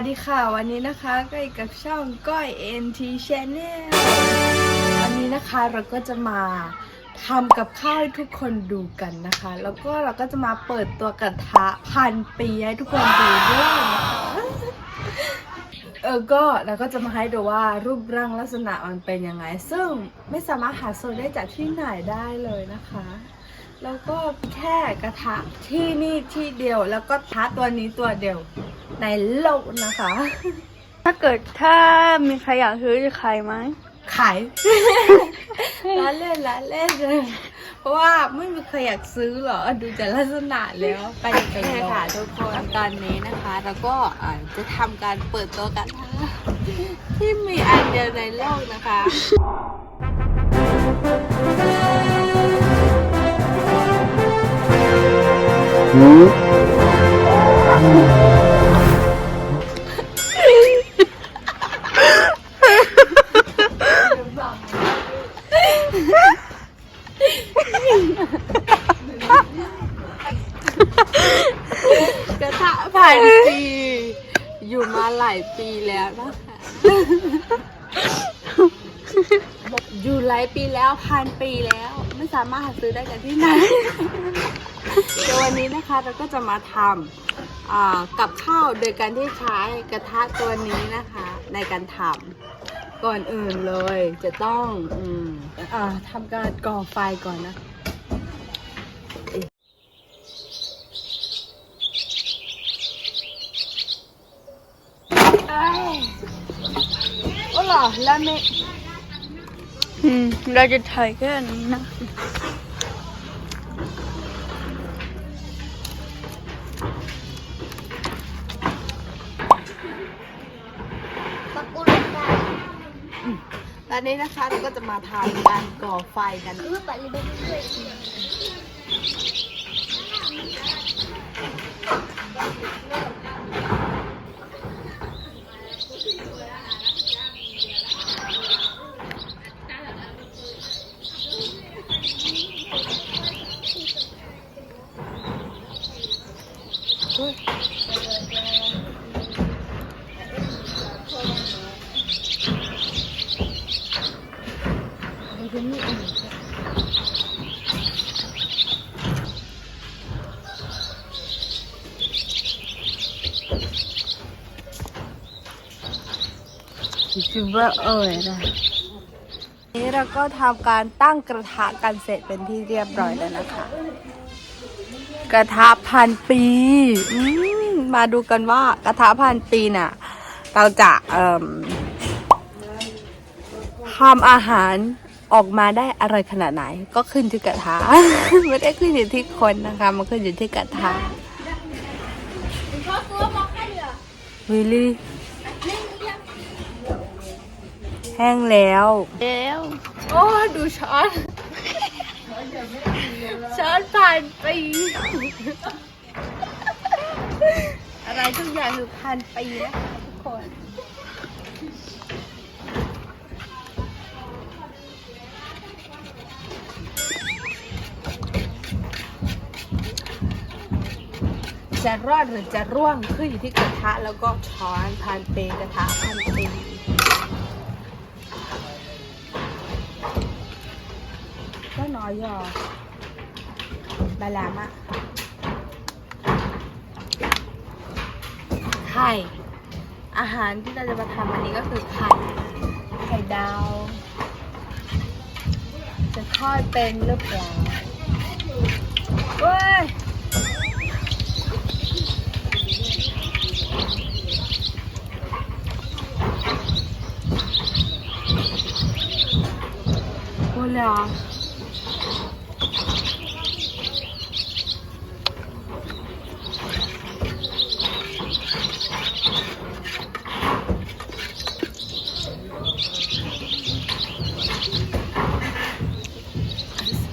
วัสดีค่ะ วันนี้นะคะก็อยู่กับช่องก้อย NT Channel วันนี้นะคะเราก็จะมาทำกับข้าวให้ทุกคนดูกันนะคะ แล้วก็เราก็จะมาเปิดตัวกระทะพันปีให้ทุกคนดูด้วยเออก็เราก็จะมาให้ดูว่ารูปร่างลักษณะมันเป็นยังไง ซึ่งไม่สามารถหาโซื้อได้จากที่ไหนได้เลยนะคะ แล้วก็แค่กระทะที่นี่ที่เดียว แล้วก็ทะตัวนี้ตัวเดียวในโลกนะคะ ถ้าเกิดถ้ามีใครอยากซื้อจะขายไหมขาย ร้านเล่นร้านเล่นเลยเพราะว่าไม่มีใครอยากซื้อหรอกดูจากลักษณะแล้วไปไปใช่ลองค่ะทุกคนตอนนี้นะคะเราก็อ่าจะทำการเปิดตัวกันที่มีอันเดียวในโลกนะคะ กระทะพันปี อยู่มาหลายปีแล้วนะคะอยู่หลายปีแล้วพันปีแล้ว ไม่สามารถหาซื้อได้จากที่ไหน เดี๋ยววันนี้นะคะเราก็จะมาทำกับข้าวโดยการที่ใช้กระทะตัวนี้นะคะ ในการทำก่อนอื่นเลยจะต้องออทำการก่อไฟก่อนนะเอ้โอ้หรอแล้วไม่เราจะถ่ายแค่นี้นะ อนนี้นะคะเราก็จะมาทานการก่อไฟกันคิด ว่าเอ่ยนะนี้เราก็ทำการตั้งกระทะกันเสร็จเป็นที่เรียบร้อยแล้วนะคะ กระทะพันปีมมาดูกันว่ากระทะพันปีน่ะ เราจะทำอาหารออกมาได้อร่อยขนาดไหน ก็ขึ้นที่กระทะไม่ได้ขึ้นอยู่ที่คนนะคะ มันขึ้นอยู่ที่กระทะวิลลี่ แห้งแล้ว แล้ว โอ้ดูช้อนช้อนผ่านปีอะไรทุกอย่างคือพันปีนะทุกคนจะรอดหรือจะร่วงขึ้นอยู่ที่กระทะแล้วก็ช้อนพันปีกระทะพันปี อยอะบาลามะไข่อาหารที่เราจะมาทำอันนี้ก็คือไข่ไข่ดาว จะทอดเป็นหรือเปล่าเว้ยโอ้เลยเหรอ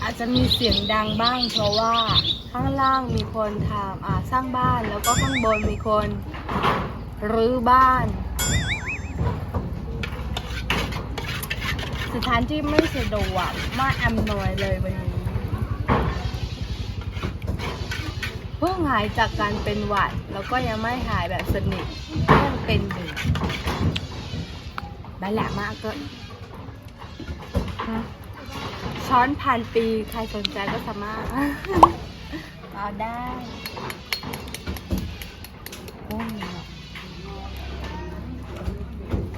อา จะมีเสียงดังบ้าง เพราะว่าข้างล่างมีคนทำอ่าสร้างบ้านแล้วก็ข้างบนมีคนรื้อบ้าน สถานที่ไม่สะดวกไม่อำนวยเลยวันนี้ เพิ่งหายจากการเป็นหวัด แล้วก็ยังไม่หายแบบสนิทยังเป็นอยู่นั่นแหละมากก็ฮะ ช้อนพันปี ใครสนใจก็สามารถเอาได้โอ้ย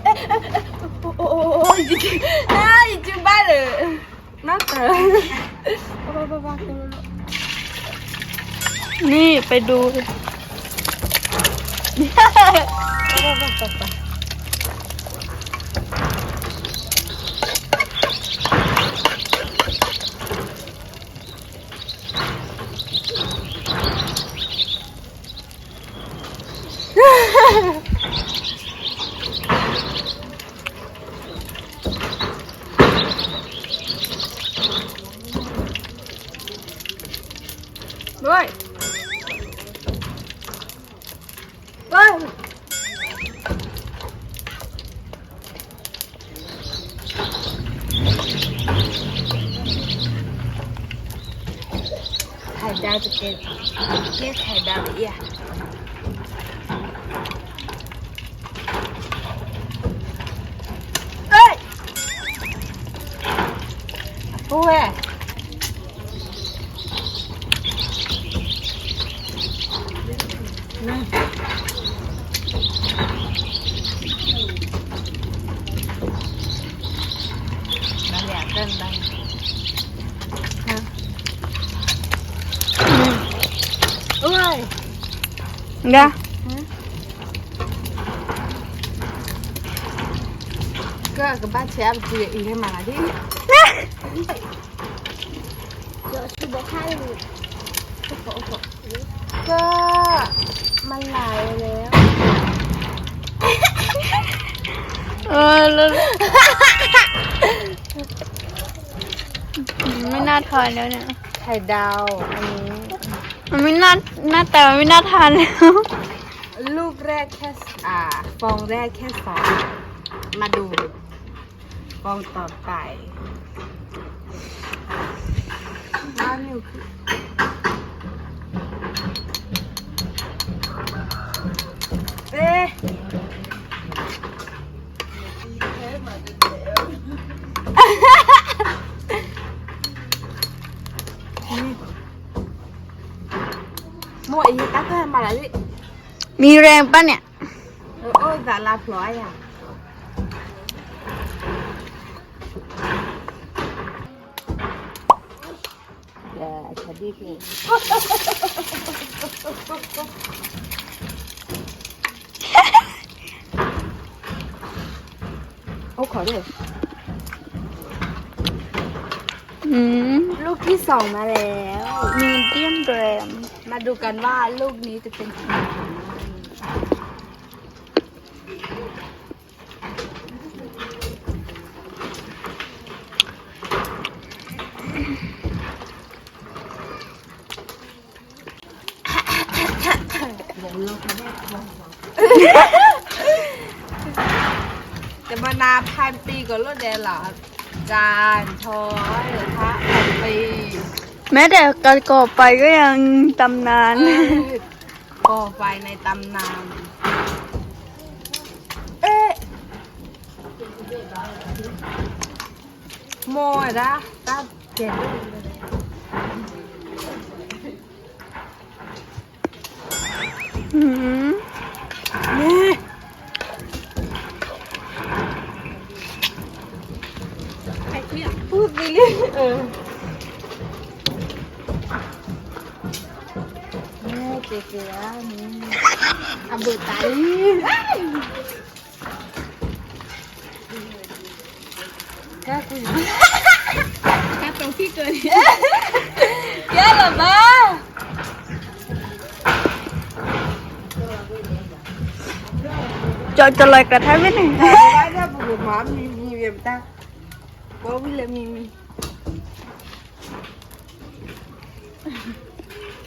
เอ๊ะเอ๊ะเอ๊ะโอ้โอ้โอ้โอ้ยจริงๆอ่าจริงๆบ้าเลยน่าเต๋อนี่ไปดู ด้วยด้วยไข่ดาวจะเป็นเรียกไข่ดาวละเอียดเอ้ยโอ้ย นั่นแหละเต้นดังฮะเอ้ย กะก็กับบ้านเชฟจีอีให้มาดิก็มันไหลแล้ว เออแล้วไม่น่าทานแล้วเนี่ย ไข่ดาว อันนี้ มันไม่น่าหน้าแต่มันไม่น่าทานแล้วลูกแรกแค่อ่าฟองแรกแค่สองมาดู ฟองต่อไปน้ำอยู่คือเอ๊ะมั่วอีกตั้งแต่ มาแล้วดิมีแรงปะเนี่ย เออโอ้ยแต่ลาพร้อยอะเดี๋ยวฉันดีพีโอ้ขอด้วยอืม ลูกที่สองมาแล้ว มีเดียมแรม มาดูกันว่าลูกนี้จะเป็นของใครจะมานาพันปีก่อนรถแดงหรอจานช้อยหรือพระพันปี แม้แต่การะกอไปก็ยังตำนาน ก่อไฟในตำนาน เอ๊ะโมยนะตาเจ็ดอืม นี่ไอ้เนี่ยพูดไปเรื่อยเออแม่เจ๊เจ๊นี่อาเบิดตายแค่คุยแค่ตรงที่เกิ ดแค่หรอบ้าจะจะลอยกระทะไปไหน Ada buku mami mi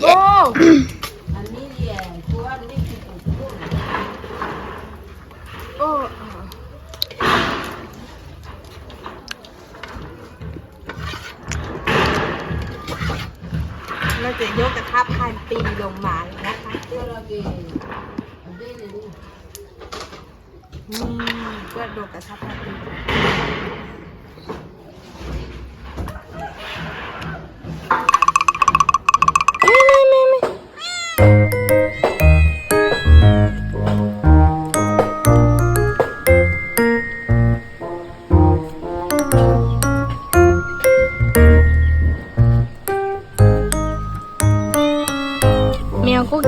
โอ้อันนี้เนี่ยตัวนี้คือปุ๋ยโอ้เราจะยกกระทะพันปีลงมาเลยนะคะตัวเราเอันนี้เลยลูกนี่ก็โดนกระทะพันปี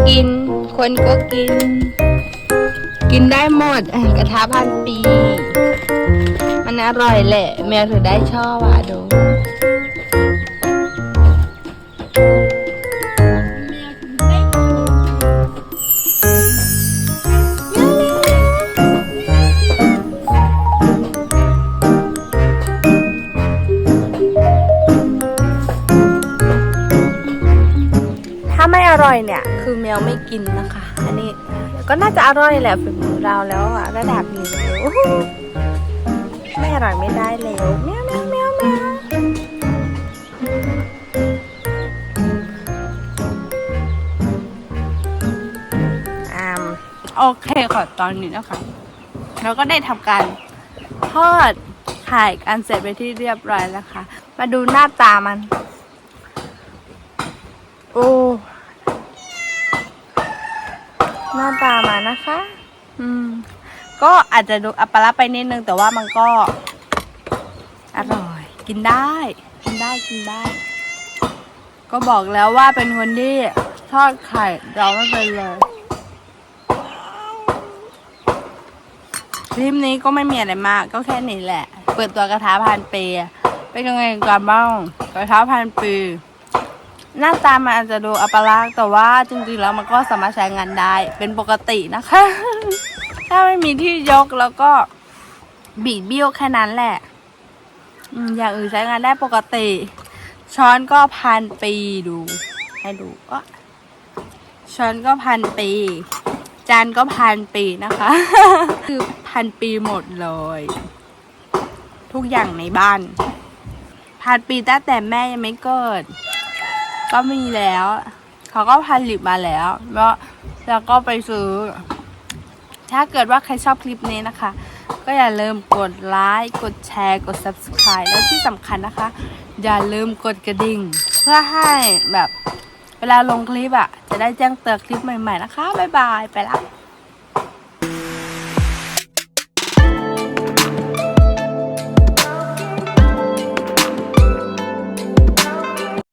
กิน คนก็กิน กินได้หมดกระทะพันปี มันอร่อยแหละ แมวถึงได้ชอบอะดูถ้าไม่อร่อยเนี่ย คือแมวไม่กินนะคะ อันนี้ก็น่าจะอร่อยแหละฝีมือเราแล้วอะระดับนี้แล้วไม่อร่อยไม่ได้แล้วแมวแมวแมวแมวอ่าโอเคค่ะตอนนี้นะคะเราก็ได้ทำการทอดไข่กันเสร็จไปที่เรียบร้อยแล้วค่ะ มาดูหน้าตามัน โอ้ น้าตามานะคะ อืม ก็อาจจะดูอัปลักษณ์ไปนิดนึง แต่ว่ามันก็ อร่อย กินได้ กินได้กินได้ ก็บอกแล้วว่าเป็นคนที่ทอดไข่เราไม่เป็นเลยคลิปนี้ก็ไม่มีอะไรมาก ก็แค่นี้แหละ เปิดตัวกระทะพันปีเป็นยังไงกันบ้าง กระทะพันปี หน้าตามันอาจจะดูอัปลักษณ์แต่ว่าจริงๆแล้วมันก็สามารถใช้งานได้เป็นปกตินะคะ ถ้าไม่มีที่ยกแล้วก็บีบเบี้ยวแค่นั้นแหละอืมอย่างอื่นใช้งานได้ปกติ ช้อนก็พันปีดู ให้ดูก็ช้อนก็พันปี จานก็พันปีนะคะ คือพันปีหมดเลย ทุกอย่างในบ้านพันปีตั้งแต่แม่ยังไม่เกิด ก็มีแล้ว เขาก็ผลิตมาแล้วแล้วแล้วก็ไปซื้อ ถ้าเกิดว่าใครชอบคลิปนี้นะคะ ก็อย่าลืมกดไลค์กดแชร์กด subscribe แล้วที่สำคัญนะคะ อย่าลืมกดกระดิ่ง เพื่อให้แบบเวลาลงคลิปอะ่ะ จะได้แจ้งเตือนคลิปใหม่ ๆ นะคะ บ๊ายบาย ไปละ